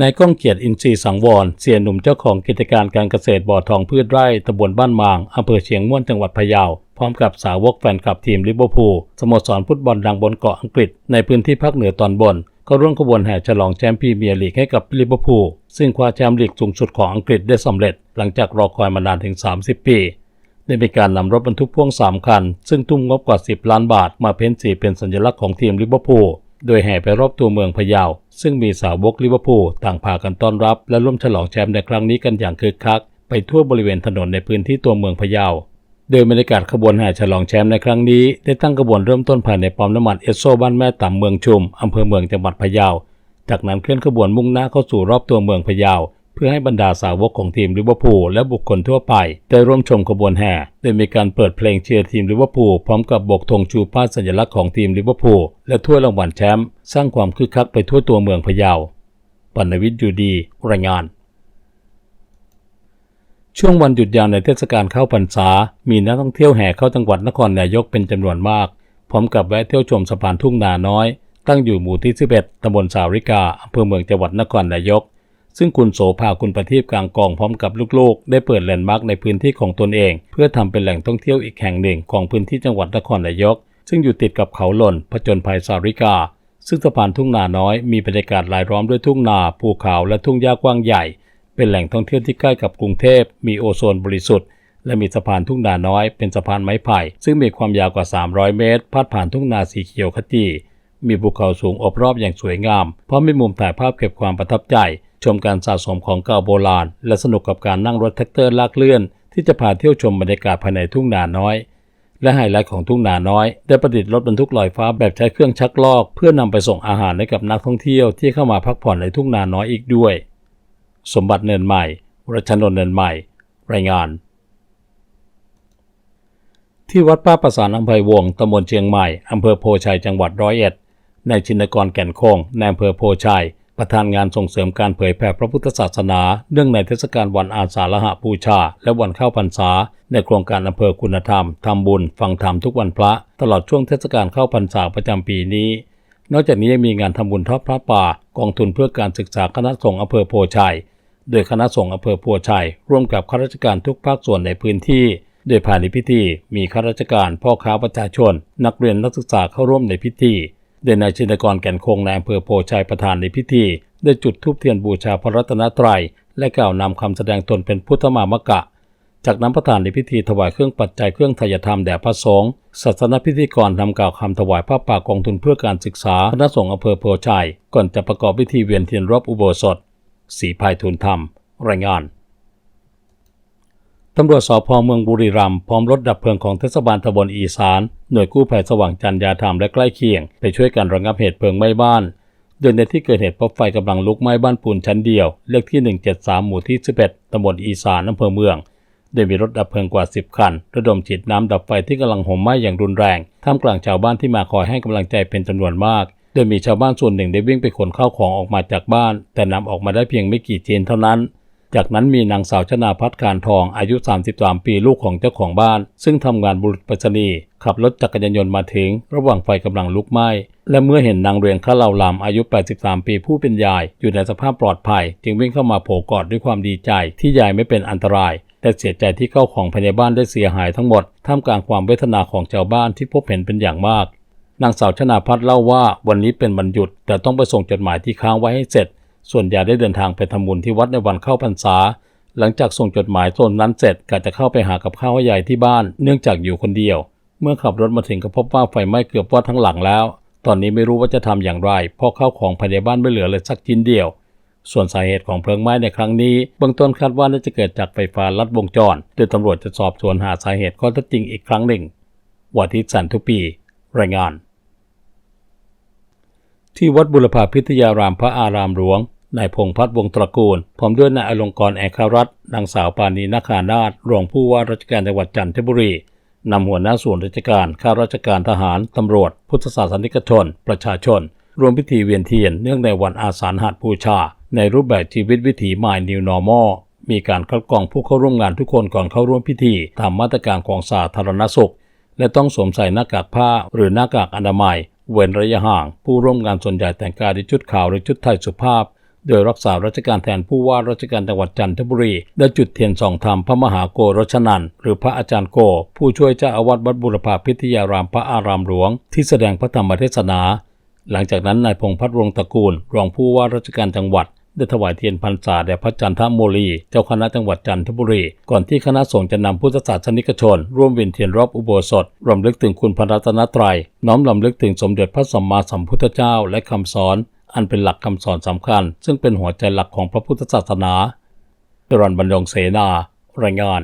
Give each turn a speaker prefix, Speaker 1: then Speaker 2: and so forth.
Speaker 1: นายก้องเกียรติอินทรีสังวร เสียหนุ่มเจ้าของกิจการการเกษตรบ่อทองพืชไร่ตำบลบ้านมางอำเภอเชียงม่วนจังหวัดพะเยา พร้อมกับสาวกแฟนคลับทีมลิเวอร์พูลสโมสรฟุตบอลดังบนเกาะอังกฤษ ในพื้นที่ภาคเหนือตอนบน ก็ร่วมขบวนแห่ฉลองแชมป์พรีเมียร์ลีกให้กับลิเวอร์พูลซึ่งคว้าแชมป์ลีกสูงสุดของอังกฤษได้สำเร็จ หลังจากรอคอยมานานถึง 30 ปีได้มีการนำรถบรรทุกพ่วง 3 คัน ซึ่งทุ่มงบกว่า 10 ล้านบาท มาเพ้นสีเป็นสัญลักษณ์ของทีมลิเวอร์พูล โดยแห่ไปรอบตัวเมืองพะเยา ซึ่งมีสาวกลิเวอร์พูลต่างพากันต้อนรับ และร่วมฉลองแชมป์ในครั้งนี้กันอย่างคึกคัก ไปทั่วบริเวณถนนในพื้นที่ตัวเมืองพะเยา โดยบรรยากาศขบวนแห่ฉลองแชมป์ในครั้งนี้ ได้ตั้งขบวนเริ่มต้นภายในปั๊มน้ำมันเอสโซบ้านแม่ต่ำเมืองชุมอำเภอเมืองจังหวัดพะเยา จากนั้นเคลื่อนขบวนมุ่งหน้าเข้าสู่รอบตัวเมืองพะเยา เพื่อให้บรรดาสาวกของทีมลิเวอร์พูลและบุคคลทั่วไป ได้ร่วมชมขบวนแห่โดยมีการเปิดเพลงเชียร์ทีมลิเวอร์พูลพร้อมกับโบกธงชูป้ายสัญลักษณ์ของทีมลิเวอร์พูลและถ้วยรางวัลแชมป์สร้างความคึกคักไปทั่วตัวเมืองพะเยาปัณวิทย์อยู่ดี รายงาน ช่วงวันหยุดยาวในเทศกาลเข้าพรรษา มีนักท่องเที่ยวแห่เข้าจังหวัดนครนายกเป็นจำนวนมาก พร้อมกับแวะเที่ยวชมสะพานทุ่งนาน้อย ตั้งอยู่หมู่ที่ 11ตำบลสาวริกาอำเภอเมืองจังหวัดนครนายก ซึ่งคุณโสภาคุณประทีปกลางกองพร้อมกับลูกๆ ได้เปิดแลนด์มาร์กในพื้นที่ของตนเอง เพื่อทำเป็นแหล่งท่องเที่ยวอีกแห่งหนึ่งของพื้นที่จังหวัดนครนายก ซึ่งอยู่ติดกับเขาหล่นผจญภัยสาริกา ซึ่งสะพานทุ่งนาน้อยมีบรรยากาศรายล้อมด้วยทุ่งนาภูเขาและทุ่งหญ้ากว้างใหญ่ เป็นแหล่งท่องเที่ยวที่ใกล้กับกรุงเทพมีโอโซนบริสุทธิ์และมีสะพานทุ่งนาน้อย เป็นสะพานไม้ไผ่ ซึ่งมีความยาวกว่า 300 เมตร พาดผ่านทุ่งนาสีเขียวขจีมีภูเขาสูงอบรอบอย่างสวยงาม พร้อมมีมุมถ่ายภาพเก็บความประทับใจ ชมการสะสมของเก่าโบราณ และสนุกกับการนั่งรถแท็กเตอร์ลากเลื่อน ที่จะพาเที่ยวชมบรรยากาศภายในทุ่งนาน้อย และไฮไลท์ของทุ่งนาน้อย ได้ประดิษฐ์รถบรรทุกลอยฟ้าแบบใช้เครื่องชักลอก เพื่อนำไปส่งอาหารให้กับนักท่องเที่ยวที่เข้ามาพักผ่อนในทุ่งนาน้อยอีกด้วย สมบัติเนินใหม่รัชนนเนินใหม่ รายงานที่วัดป้าประสานอำเภอวงตำบลเชียงใหม่ อำเภอโพชัย จังหวัดร้อยเอ็ด ในชินกรแก่นคงในอำเภอโพชัย ประธานงานส่งเสริมการเผยแผ่พระพุทธศาสนา เนื่องในเทศกาลวันอาสาฬหบูชา และวันเข้าพรรษา ในโครงการอำเภอคุณธรรม ทำบุญ ฟังธรรมทุกวันพระ ตลอดช่วงเทศกาลเข้าพรรษาประจำปีนี้ นอกจากนี้ยังมีงานทำบุญทอดพระป่า กองทุนเพื่อการศึกษาคณะสงฆ์อำเภอโพชัย โดยคณะสงฆ์อำเภอโพชัย ร่วมกับข้าราชการทุกภาคส่วนในพื้นที่ โดยภายในพิธี มีข้าราชการ พ่อค้าประชาชน นักเรียนนักศึกษาเข้าร่วมในพิธี โดยนายชินกรแก่นคงในอำเภอโพชัยประธานในพิธี ได้จุดธูปเทียนบูชาพระรัตนตรัย และกล่าวนำคำแสดงตนเป็นพุทธมามกะ จากนั้นประธานในพิธีถวายเครื่องปัจจัยเครื่องไทยธรรมแด่พระสงฆ์ศาสนพิธีกรทำกล่าวคำถวายพระป่ากองทุนเพื่อการศึกษาคณะสงฆ์อำเภอโพชัยก่อนจะประกอบพิธีเวียนเทียนรอบอุโบสถ สีภายทุนธรรม รายงาน ตำรวจสพเมืองบุรีรัมย์พร้อมรถดับเพลิงของเทศบาลตำบลอีสาน หน่วยกู้ภัยสว่างจันทร์ยาธรรมและใกล้เคียง ไปช่วยกันระงับเหตุเพลิงไหม้บ้าน โดยในที่เกิดเหตุพบไฟกำลังลุกไหม้บ้านปูนชั้นเดียว เลขที่ 173 หมู่ที่ 11ตำบลอีสานอำเภอเมืองโดยมีรถดับเพลิงกว่า 10 คัน ระดมฉีดน้ำดับไฟที่กำลังห่มไหม้อย่างรุนแรง ท่ามกลางชาวบ้านที่มาคอยให้กำลังใจเป็นจำนวนมาก โดยมีชาวบ้านส่วนหนึ่งได้วิ่งไปขนข้าวของออกมาจากบ้าน แต่นำออกมาได้เพียงไม่กี่ชิ้นเท่านั้น จากนั้นมีนางสาวชนาพัฒน์การทองอายุ 33 ปีลูกของเจ้าของบ้าน ซึ่งทำงานบุรุษปรษณีขับรถจักรยานยนต์มาถึง ระหว่างไฟกำลังลุกไหม้ และเมื่อเห็นนางเรียงข้าเหล่าลำอายุ 83 ปีผู้เป็นยาย อยู่ในสภาพปลอดภัย จึงวิ่งเข้ามาโผกอดด้วยความดีใจ ที่ยายไม่เป็นอันตราย แต่เสียใจที่เข้าของภายในบ้านได้เสียหายทั้งหมดท่ามกลางความเวทนาของชาวบ้านที่พบเห็นเป็นอย่างมากนางสาวชนาพัฒน์เล่าว่าวันนี้เป็นวันหยุด แต่ต้องไปส่งจดหมายที่ค้างไว้ให้เสร็จ ส่วนยายได้เดินทางไปทำบุญที่วัดในวันเข้าพรรษา หลังจากส่งจดหมายส่วนนั้นเสร็จก็จะเข้าไปหากับข้าวให้ยที่บ้าน เนื่องจากอยู่คนเดียว เมื่อขับรถมาถึงก็พบว่าไฟไหม้เกือบวอดทั้งหลังแล้ว ตอนนี้ไม่รู้ว่าจะทำอย่างไร เพราะข้าวของภายในบ้านไม่เหลือเลยสักชิ้นเดียว ส่วนสาเหตุของเพลิงไหม้ในครั้งนี้เบื้องต้นคาดว่าน่าจะเกิดจากไฟฟ้าลัดวงจรโดยตำรวจจะสอบสวนหาสาเหตุข้อเท็จจริงอีกครั้งหนึ่งวันที่สันทุปี รายงานที่วัดบุรพาพิทยารามพระอารามหลวง นายพงพัฒน์วงศ์ตระกูล พร้อมด้วยนายอลงกรณ์แอการัตนางสาวปานีนาคานาถรองผู้ว่าราชการจังหวัดจันทบุรีนำหัวหน้าส่วนราชการข้าราชการทหาร ตำรวจ พุทธศาสนิกชน ประชาชน รวมพิธีเวียนเทียนเนื่องในวันอาสาฬหบูชา ในรูปแบบชีวิตวิถีใหม่ New Normal มีการคัดกรองผู้เข้าร่วมงานทุกคนก่อนเข้าร่วมพิธีตามมาตรการของสาธารณสุข และต้องสวมใส่หน้ากากผ้าหรือหน้ากากอนามัย เว้นระยะห่าง ผู้ร่วมงานส่วนใหญ่แต่งกายด้วยชุดขาวหรือชุดไทยสุภาพ โดยรักษาราชการแทนผู้ว่าราชการจังหวัดจันทบุรี ได้จุดเทียนส่องธรรมพระมหาโกรชนันหรือพระอาจารย์โก ผู้ช่วยเจ้าอาวาสวัดบุรพาพิทยารามพระอารามหลวง ที่แสดงพระธรรมเทศนา หลังจากนั้นนายพงพัฒน์วงตระกูล รองผู้ว่าราชการจังหวัด ได้ถวายเทียนพรรษาแด่พระจันทโมลี เจ้าคณะจังหวัดจันทบุรี ก่อนที่คณะสงฆ์จะนำพุทธศาสนิกชน ร่วมเวียนเทียนรอบอุโบสถรำลึกถึงคุณพระรัตนตรัยน้อมรำลึกถึงสมเด็จพระสัมมาสัมพุทธเจ้าและคำสอน อันเป็นหลักคำสอนสำคัญ ซึ่งเป็นหัวใจหลักของพระพุทธศาสนาจรันบรรยงเสนารายงาน